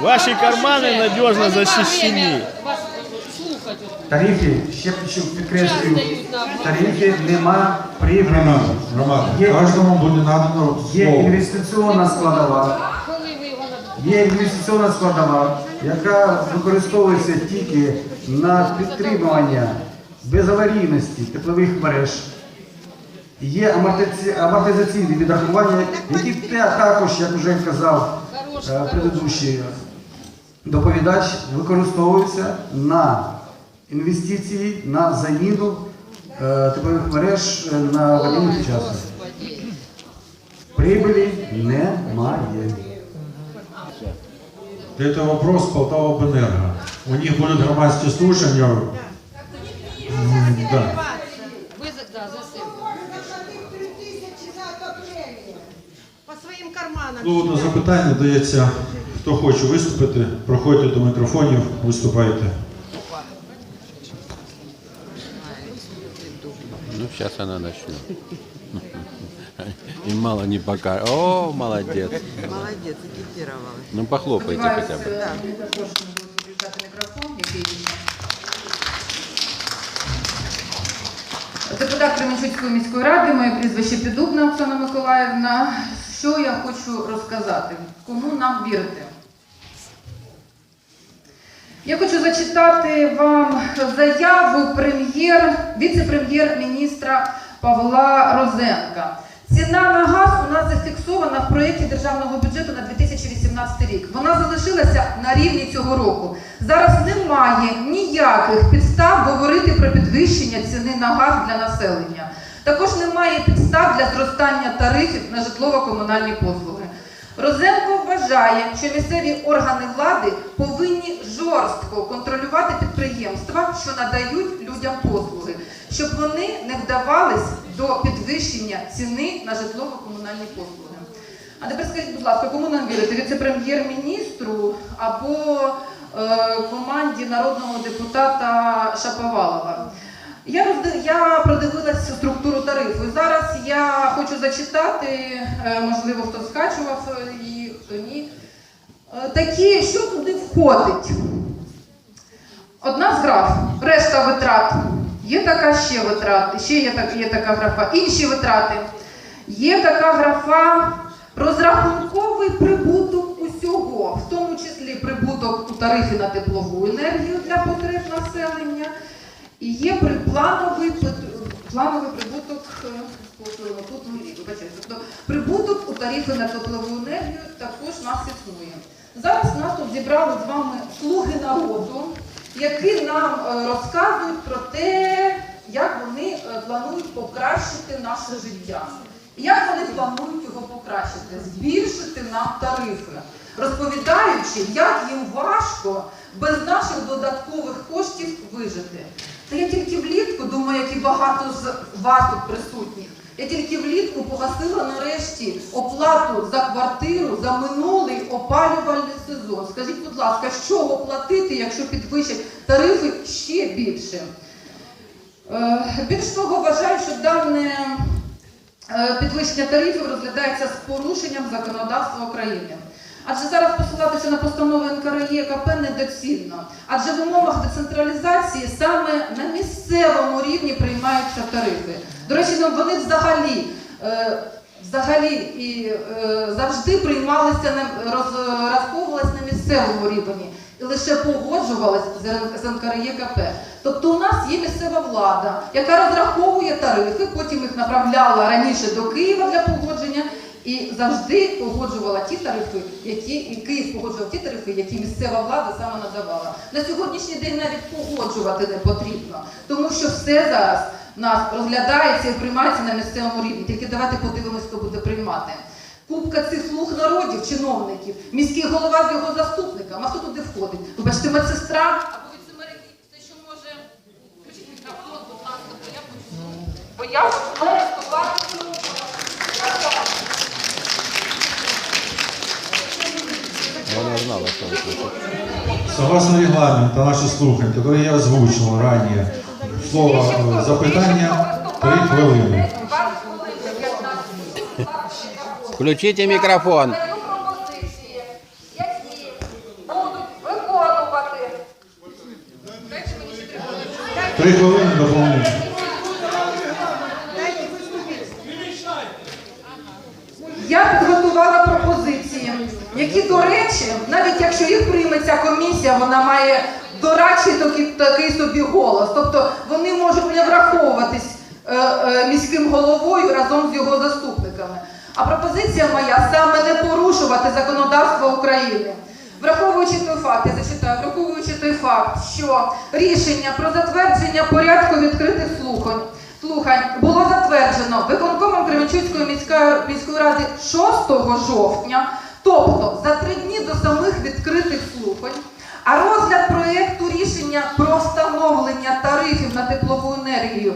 Ваши карманы надежно защищены. Вас слухать. от. Тарифи, ще ще підкреслюю, тарифи нема прибылі. Роман, Роман, Є, кожному буде надано є слово. інвестиційна складова, Коли ви його надасте? є інвестиційна складова, яка використовується тільки на підтримування безаварійності теплових мереж. Є амортиці- амортизаційні відрахування, які те- також, як вже казав е, предыдущий доповідач, використовуються на інвестиції, на заміну е, теплових мереж е, на воєнний час. Господи. Прибылі немає. Это вопрос Полтава Бенерго. У них будут громадские слушания. М, Да. Слово на запитання дається, хто хоче виступити, проходьте до мікрофонів, виступайте. Ну, сейчас она начнет. И мало не пока. О, молодец. Молодець, агітували. Ну, похлопайте хотя бы. Сподіваюся, мені також включати мікрофон, який депутат Кременчуцької міської ради, моє прізвище Підубна Оксана Миколаївна. Що я хочу розказати? Кому нам вірити? Я хочу зачитати вам заяву прем'єр, віце-прем'єр-міністра Павла Розенка. Ціна на газ у нас зафіксована в проєкті державного бюджету на 2018 рік. Вона залишилася на рівні цього року. Зараз немає ніяких підстав говорити про підвищення ціни на газ для населення. Також немає підстав для зростання тарифів на житлово-комунальні послуги. Розенко вважає, що місцеві органи влади повинні жорстко контролювати підприємства, що надають людям послуги, щоб вони не вдавались до підвищення ціни на житлово-комунальні послуги. А тепер скажіть, будь ласка, кому нам вірити? Віце-прем'єр-міністру або е, команді народного депутата Шаповалова? Я, я продивилася структуру тарифу. Зараз я хочу зачитати, е, можливо, хто скачував е, її, хто ні. Е, Такі, що туди входить? Одна з граф, решта витрат. Є така ще витрати, ще є, так, є така графа. Інші витрати. Є така графа розрахунковий прибуток усього, в тому числі прибуток у тарифі на теплову енергію для потреб населення. І є плановий, плановий прибуток е, вибачайте. Тобто прибуток у тарифи на теплову енергію також нас існує. Зараз нас тут зібрали з вами слуги народу, які нам е, розказують про те, як вони е, планують покращити наше життя. Як вони планують його покращити? Збільшити нам тарифи, розповідаючи, як їм важко без наших додаткових коштів вижити. Та я тільки влітку, думаю, як і багато з вас тут присутніх, я тільки влітку погасила нарешті оплату за квартиру за минулий опалювальний сезон. Скажіть, будь ласка, з чого платити, якщо підвищать тарифи ще більше? Е, Більш того, вважаю, що дане е, підвищення тарифів розглядається з порушенням законодавства України. Адже зараз посилатися на постанови НКРЄКП недоцільно. Адже в умовах децентралізації саме на місцевому рівні приймаються тарифи. До речі, ну, вони взагалі, е, взагалі і е, завжди приймалися розраховувалися на місцевому рівні і лише погоджувалися з НКРЄКП. Тобто у нас є місцева влада, яка розраховує тарифи, потім їх направляла раніше до Києва для погодження. І завжди погоджувала ті тарифи, які і Київ погоджував ті тарифи, які місцева влада саме надавала. На сьогоднішній день навіть погоджувати не потрібно, тому що все зараз нас розглядається і приймається на місцевому рівні. Тільки давайте подивимось, хто буде приймати. Кубка цих слуг народів, чиновників, міський голова з його заступником. А хто туди входить? Вибачте, медсестра або віцемер, це я маю вступати. Она знала, что он слышит. Согласно регламенту, наші слухання, які я озвучив раніше, слово е, запитання 3 хвилини. 20 хвилин, 15 хвилин. Включите мікрофон. Даю пропозиції, які будуть виконувати. Три хвилини доповнення. Я підготувала пропозиції, Які, до речі, навіть якщо їх прийме ця комісія, вона має дорадчий такий, такий собі голос. Тобто вони можуть не враховуватись е, е, міським головою разом з його заступниками. А пропозиція моя саме не порушувати законодавство України. Враховуючи той факт, я зачитаю, враховуючи той факт, що рішення про затвердження порядку відкритих слухань слухань було затверджено виконкомом Кременчуцької міської, міської ради 6 жовтня, тобто за три дні до самих відкритих слухань. А розгляд проєкту рішення про встановлення тарифів на теплову енергію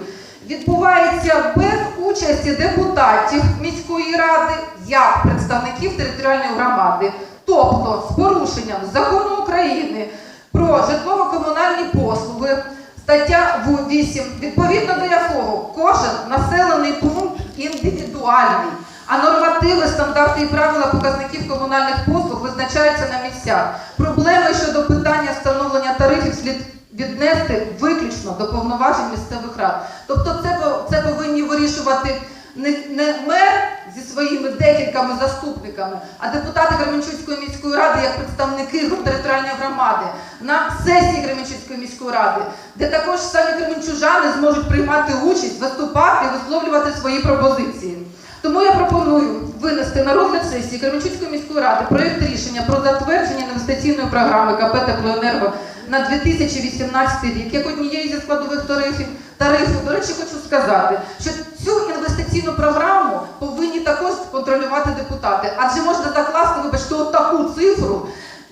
відбувається без участі депутатів міської ради як представників територіальної громади, тобто з порушенням закону України про житлово-комунальні послуги. Стаття 8. Відповідно до якого кожен населений пункт індивідуальний, а нормативи, стандарти і правила показників комунальних послуг визначаються на місцях. Проблеми щодо питання встановлення тарифів слід віднести виключно до повноважень місцевих рад. Тобто це, це повинні вирішувати не, не мер зі своїми декількома заступниками, а депутати Кременчуцької міської ради як представники територіальної громади на сесії Кременчуцької міської ради, де також самі кременчужани зможуть приймати участь, виступати і висловлювати свої пропозиції. Тому я пропоную винести на розгляд сесії Кременчуцької міської ради проєкт рішення про затвердження інвестиційної програми КП «Теплоенерго» на 2018 рік, як однієї зі складових тарифів. Тарифу, до речі, хочу сказати, що цю інвестиційну програму повинні також контролювати депутати, адже можна закласти, вибачте, таку цифру,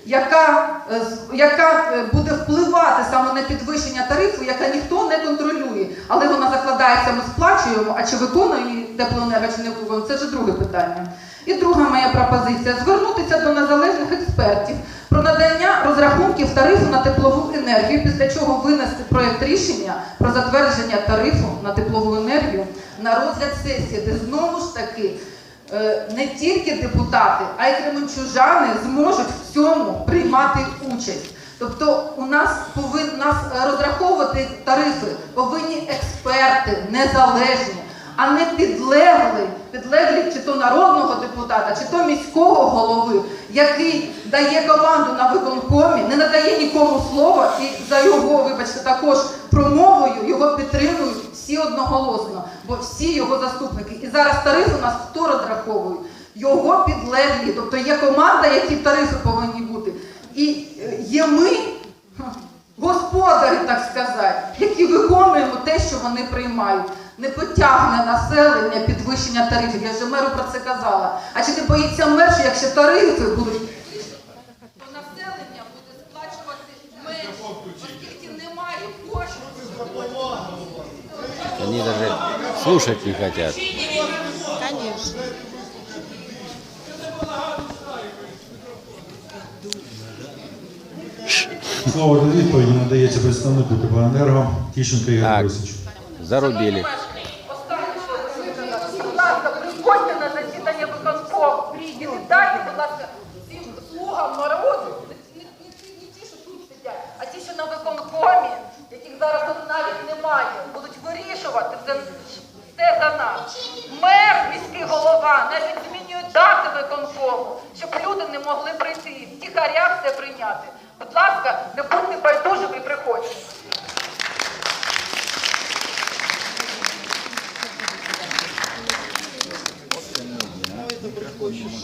яка, е, яка е, буде впливати саме на підвищення тарифу, яка ніхто не контролює. Але вона закладається, ми сплачуємо, а чи виконує теплоенерго, чи не виконує, це вже друге питання. І друга моя пропозиція звернутися до незалежних експертів про надання розрахунків тарифу на теплову енергію, після чого винести проєкт рішення про затвердження тарифу на теплову енергію на розгляд сесії, де знову ж таки е, не тільки депутати, а й кременчужани зможуть в цьому приймати участь. Тобто у нас повинні розраховувати тарифи повинні експерти незалежні, а не підлеглий, підлеглі чи то народного депутата, чи то міського голови, який дає команду на виконкомі, не надає нікому слова і за його, вибачте, також промовою його підтримують всі одноголосно, бо всі його заступники. І зараз тарифи у нас хто розраховує? Його підлеглі, тобто є команда, які тарифи повинні бути. І е, є ми, господарі, так сказати, які виконуємо те, що вони приймають. Не потягне населення підвищення тарифів. Я вже меру про це казала. А чи не боїться мер, що якщо тарифи будуть то населення буде сплачувати менше, оскільки немає коштів. Они даже слушать не хотят. Конечно. Слово для відповіді надається представнику теплоенерго Тищенко Ігор Так. Борисович. Зарубили. Останнє, що я хочу сказати. Будь ласка, приходьте на засідання виконкому. І віддайте, будь ласка, цим слугам народу, не, не, ті- що тут сидять, а ті, що на виконкомі, яких зараз тут навіть немає, будуть вирішувати це все за нас. Мер, міський голова, навіть змінює дати виконкому, щоб люди не могли прийти і втіхаря все прийняти. Будь ласка, не будьте байдужими і приходьте.